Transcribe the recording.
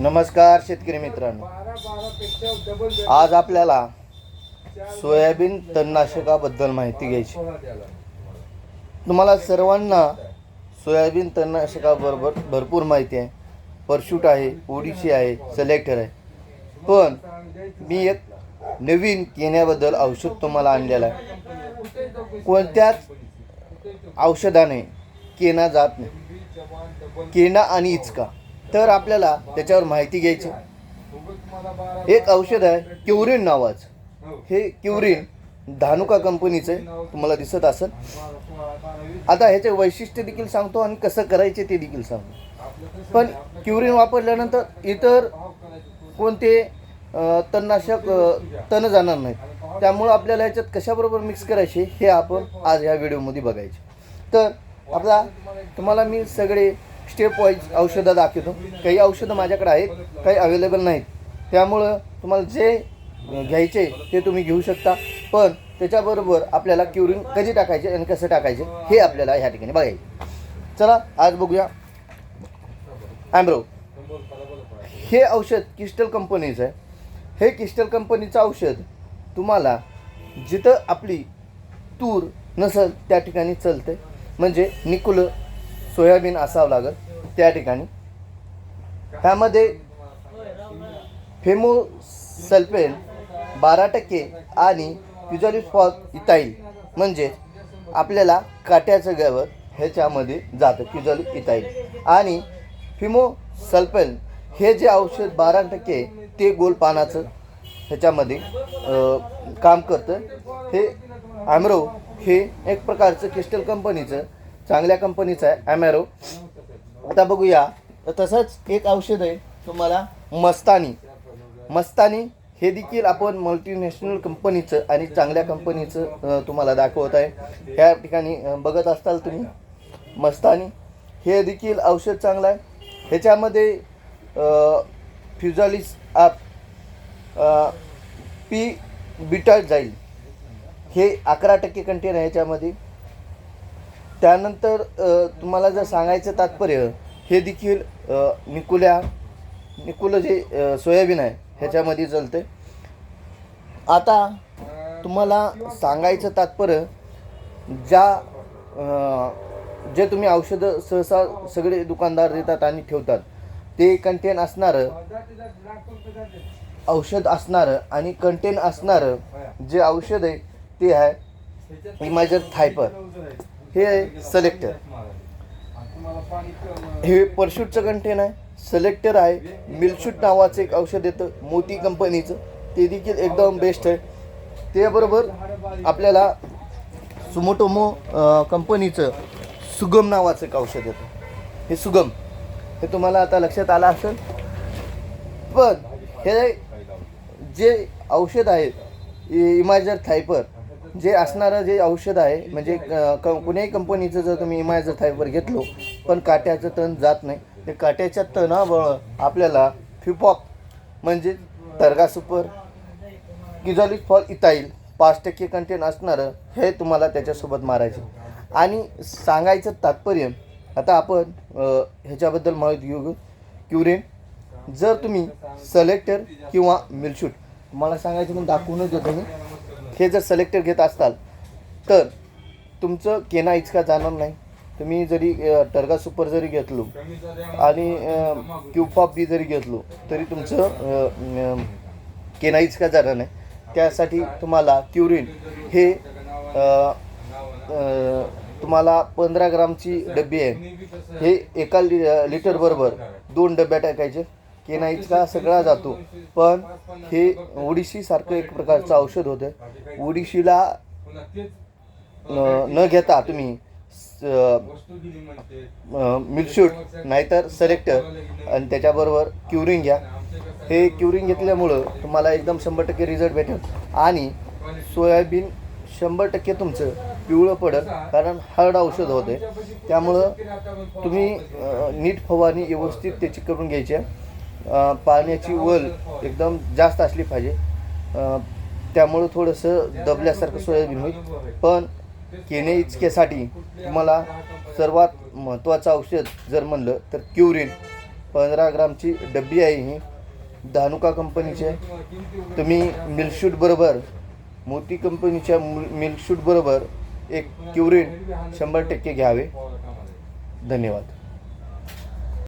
नमस्कार शेतकरी मित्रांनो. आज आपल्याला सोयाबीन तणनाशकाबद्दल माहिती घ्यायची. तुम्हाला सर्वांना सोयाबीन तणनाशकाबरोबर भरपूर माहिती आहे. परशूट आहे ओडिशी आहे सिलेक्टर आहे. पण मी एक नवीन केण्याबद्दल औषध तुम्हाला आणलेलं आहे. कोणत्याच औषधाने केना जात नाही. केना आणि इचका. तर आपल्याला त्याच्यावर माहिती घ्यायची. एक औषध आहे क्युरिन नावाचं. हे क्युरिन धानुका कंपनीचं आहे तुम्हाला दिसत असेल. आता ह्याचे वैशिष्ट्य देखील सांगतो आणि कसं करायचे ते देखील सांगतो. पण क्युरिन वापरल्यानंतर इतर कोणते तणनाशक तण जाणार नाहीत. त्यामुळं आपल्याला ह्याच्यात कशाबरोबर मिक्स करायचे हे आपण आज ह्या व्हिडिओमध्ये बघायचे. तर आपला तुम्हाला मी सगळे स्टेप वाईज औषधं दाखवतो. काही औषधं माझ्याकडे आहेत काही अवेलेबल नाहीत. त्यामुळं तुम्हाला जे घ्यायचे ते तुम्ही घेऊ शकता. पण त्याच्याबरोबर आपल्याला क्युरिंग कधी टाकायचे आणि कसं टाकायचे हे आपल्याला ह्या ठिकाणी बघायचे चला आज बघूया. ॲम्ब्रो हे औषध क्रिस्टल कंपनीचं आहे. हे क्रिस्टल कंपनीचं औषध तुम्हाला जिथं आपली तूर नसेल त्या ठिकाणी चलते. म्हणजे निकुलं सोयाबीन असावं लागत त्या ठिकाणी. ह्यामध्ये फेमोसल्फेन बारा टक्के आणि क्युझॉलिफॉल इथाईल म्हणजे आपल्याला काट्याचं गवत ह्याच्यामध्ये जातं क्युझॉली इथाईल आणि फिमोसल्फेन हे जे औषध बारा टक्के ते गोल पानाचं ह्याच्यामध्ये काम करतं. हे ॲमरो हे एक प्रकारचं क्रिस्टल कंपनीचं चांगल्या कंपनीचं आहे ॲमॅरो आता बघूया. तर तसंच एक औषध आहे तुम्हाला मस्तानी. मस्तानी हे देखील आपण मल्टीनॅशनल कंपनीचं आणि चांगल्या कंपनीचं तुम्हाला दाखवत आहे. ह्या ठिकाणी बघत असताल तुम्ही मस्तानी. हे देखील औषध चांगलं आहे. ह्याच्यामध्ये फ्युजालिस आप पी बिटा जाईल हे अकरा टक्के कंटेन आहे ह्याच्यामध्ये. त्यानंतर तुम्हाला जर सांगायचं तात्पर्य हे देखील निकुल्या निकुलं जे सोयाबीन आहे ह्याच्यामध्ये चालते आता तुम्हाला सांगायचं तात्पर्य ज्या जे तुम्ही औषधं सहसा सगळे दुकानदार देतात आणि ठेवतात ते कंटेन असणारं औषध असणारं आणि कंटेन असणारं जे औषध आहे ते आहे इमायजर थायपर हे आहे सिलेक्टर हे परशूटचं कंटेन आहे. सिलेक्टर आहे. मिल्शूट नावाचं एक औषध येतं. मोती कंपनीचं ते देखील एकदम बेस्ट आहे. त्याबरोबर आपल्याला सुमोटोमो कंपनीचं सुगम नावाचं एक औषध येतं. हे सुगम. हे तुम्हाला आता लक्षात आलं असेल. पण हे जे औषध आहेत इ- थायपर जे असणारं जे औषध आहे म्हणजे क- क- कुण्याही कंपनीचं जर तुम्ही इमायझर थायपर घेतलो पण काट्याचं तण जात नाही. ते काट्याच्या तणामुळं आपल्याला फिपॉप म्हणजे टर्गा सुपर किझॉलिक फॉल इथाईल पाच टक्के कंटेन असणारं हे तुम्हाला त्याच्यासोबत मारायचं. आणि सांगायचं तात्पर्य आता आपण ह्याच्याबद्दल माहिती घेऊ. क्युरेन जर तुम्ही सलेक्टर किंवा मिलशूट तुम्हाला सांगायचं म्हणून दाखवूनच देतो मी. हे जर सिलेक्टेड घेत असताल तर तुमचं केना इचका जाणार नाही. तुम्ही जरी टर्गा सुपर जरी घेतलो आणि क्यूपॉप बी जरी घेतलो तरी तुमचं अ, अ, केना इचका जाणार नाही. त्यासाठी तुम्हाला क्युरिन हे तुम्हाला पंधरा ग्रामची डब्बी आहे. हे एका लि लिटरबरोबर दोन डब्या टाकायचे. केनाईचा सगळा जातो. पण हे ओडिशीसारखं एक प्रकारचं औषध होतं. ओडिशीला न न घेता तुम्ही मिल्कशूट नाहीतर सलेक्टर आणि त्याच्याबरोबर क्युरिंग घ्या. हे क्युरिंग घेतल्यामुळं तुम्हाला एकदम शंभर टक्के रिझल्ट भेटेल. आणि सोयाबीन शंभर टक्के तुमचं पिवळं पडेल कारण हार्ड औषध होते त्यामुळं तुम्ही नीट फवारणी व्यवस्थित त्याची करून घ्यायची आहे. पाण्याची वल एकदम जास्त असली पाहिजे. त्यामुळं थोडंसं दबल्यासारखं सोयाबीन होईल. पण केने इचकेसाठी तुम्हाला सर्वात महत्त्वाचं औषध जर म्हणलं तर क्युरिन. पंधरा ग्रामची डब्बी आहे ही. धानुका कंपनीचे तुम्ही मिल्कशूटबरोबर मोती कंपनीच्या मिल्कशूटबरोबर एक क्युरिन शंभर टक्के घ्यावे. धन्यवाद.